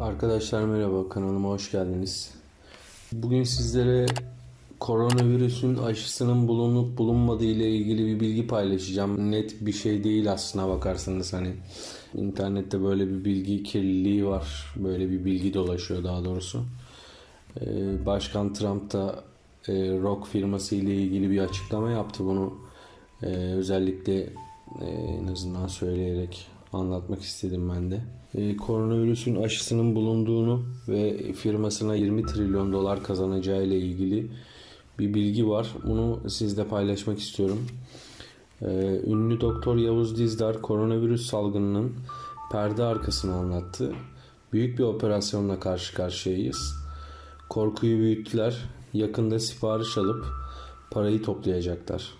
Arkadaşlar merhaba kanalıma hoş geldiniz. Bugün sizlere koronavirüsün aşısının bulunup bulunmadığı ile ilgili bir bilgi paylaşacağım. Net bir şey değil aslına bakarsanız hani internette böyle bir bilgi kirliliği var. Böyle bir bilgi dolaşıyor daha doğrusu. Ee, Başkan Trump da e, Rock firması ile ilgili bir açıklama yaptı. Bunu e, özellikle e, en azından söyleyerek anlatmak istedim ben de. E, koronavirüsün aşısının bulunduğunu ve firmasına 20 trilyon dolar kazanacağı ile ilgili bir bilgi var. Bunu sizle paylaşmak istiyorum. E, ünlü doktor Yavuz Dizdar koronavirüs salgınının perde arkasını anlattı. Büyük bir operasyonla karşı karşıyayız. Korkuyu büyüttüler. Yakında sipariş alıp parayı toplayacaklar.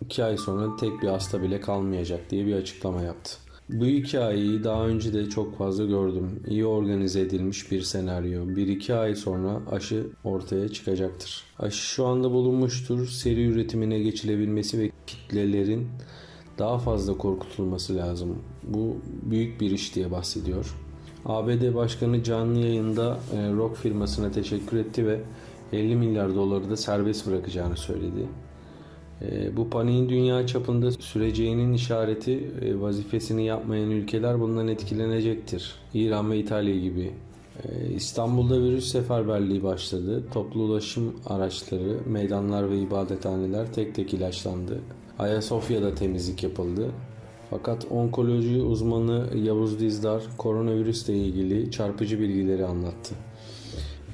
İki ay sonra tek bir hasta bile kalmayacak diye bir açıklama yaptı. Bu hikayeyi daha önce de çok fazla gördüm. İyi organize edilmiş bir senaryo. 1-2 ay sonra aşı ortaya çıkacaktır. Aşı şu anda bulunmuştur. Seri üretimine geçilebilmesi ve kitlelerin daha fazla korkutulması lazım. Bu büyük bir iş diye bahsediyor. ABD Başkanı canlı yayında e, Rock firmasına teşekkür etti ve 50 milyar doları da serbest bırakacağını söyledi. E, Bu paniğin dünya çapında süreceğinin işareti e, vazifesini yapmayan ülkeler bundan etkilenecektir. İran ve İtalya gibi. E, İstanbul'da virüs seferberliği başladı. Toplu ulaşım araçları, meydanlar ve ibadethaneler tek tek ilaçlandı. Ayasofya'da temizlik yapıldı. Fakat onkoloji uzmanı Yavuz Dizdar koronavirüsle ilgili çarpıcı bilgileri anlattı.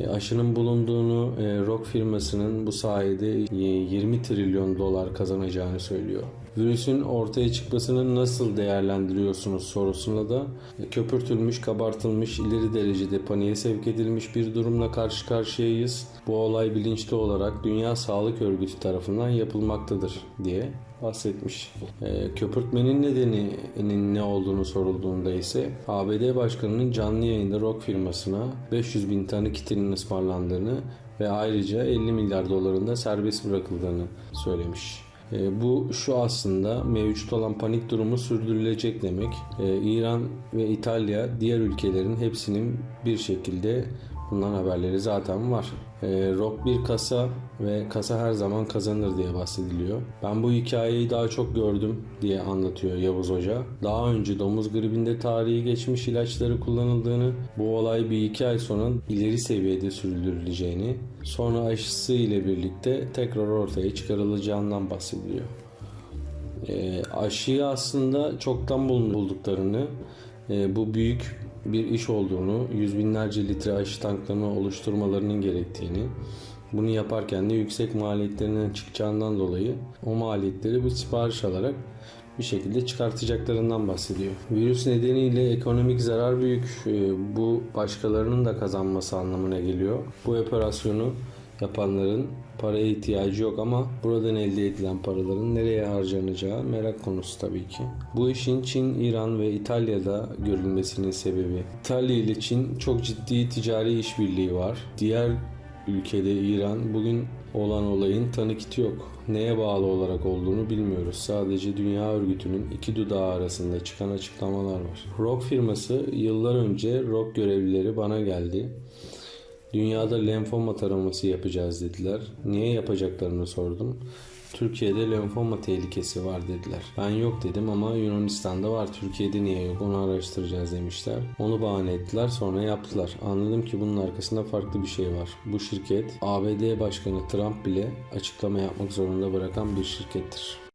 E, Aşının bulunduğunu e, Rock firmasının bu sayede e, 20 trilyon dolar kazanacağını söylüyor. Virüsün ortaya çıkmasını nasıl değerlendiriyorsunuz sorusuna da e, köpürtülmüş, kabartılmış, ileri derecede paniğe sevk edilmiş bir durumla karşı karşıyayız. Bu olay bilinçli olarak Dünya Sağlık Örgütü tarafından yapılmaktadır diye bahsetmiş. E, köpürtmenin nedeninin ne olduğunu sorulduğunda ise ABD Başkanı'nın canlı yayında Rock firmasına 500 bin tane kitinin ısmarlandığını ve ayrıca 50 milyar dolarında serbest bırakıldığını söylemiş. E, bu şu aslında mevcut olan panik durumu sürdürülecek demek. E, İran ve İtalya diğer ülkelerin hepsinin bir şekilde bundan haberleri zaten var. E, Rock bir kasa ve kasa her zaman kazanır diye bahsediliyor. Ben bu hikayeyi daha çok gördüm diye anlatıyor Yavuz Hoca. Daha önce domuz gribinde tarihi geçmiş ilaçları kullanıldığını, bu olay bir iki ay sonra ileri seviyede sürdürüleceğini, sonra aşısı ile birlikte tekrar ortaya çıkarılacağından bahsediliyor. E, aşıyı aslında çoktan bulduklarını, e, bu büyük bir iş olduğunu, yüz binlerce litre aşı tanklarını oluşturmalarının gerektiğini, bunu yaparken de yüksek maliyetlerinden çıkacağından dolayı o maliyetleri bu sipariş alarak bir şekilde çıkartacaklarından bahsediyor. Virüs nedeniyle ekonomik zarar büyük. E, Bu başkalarının da kazanması anlamına geliyor. Bu operasyonu yapanların paraya ihtiyacı yok ama buradan elde edilen paraların nereye harcanacağı merak konusu tabii ki. Bu işin Çin, İran ve İtalya'da görülmesinin sebebi. İtalya ile Çin çok ciddi ticari işbirliği var. Diğer ülkede İran bugün olan olayın tanı kiti yok. Neye bağlı olarak olduğunu bilmiyoruz. Sadece Dünya Örgütü'nün iki dudağı arasında çıkan açıklamalar var. Rock firması yıllar önce Rock görevlileri bana geldi. Dünyada lenfoma taraması yapacağız dediler. Niye yapacaklarını sordum. Türkiye'de lenfoma tehlikesi var dediler. Ben yok dedim ama Yunanistan'da var. Türkiye'de niye yok onu araştıracağız demişler. Onu bahane ettiler sonra yaptılar. Anladım ki bunun arkasında farklı bir şey var. Bu şirket ABD Başkanı Trump bile açıklama yapmak zorunda bırakan bir şirkettir.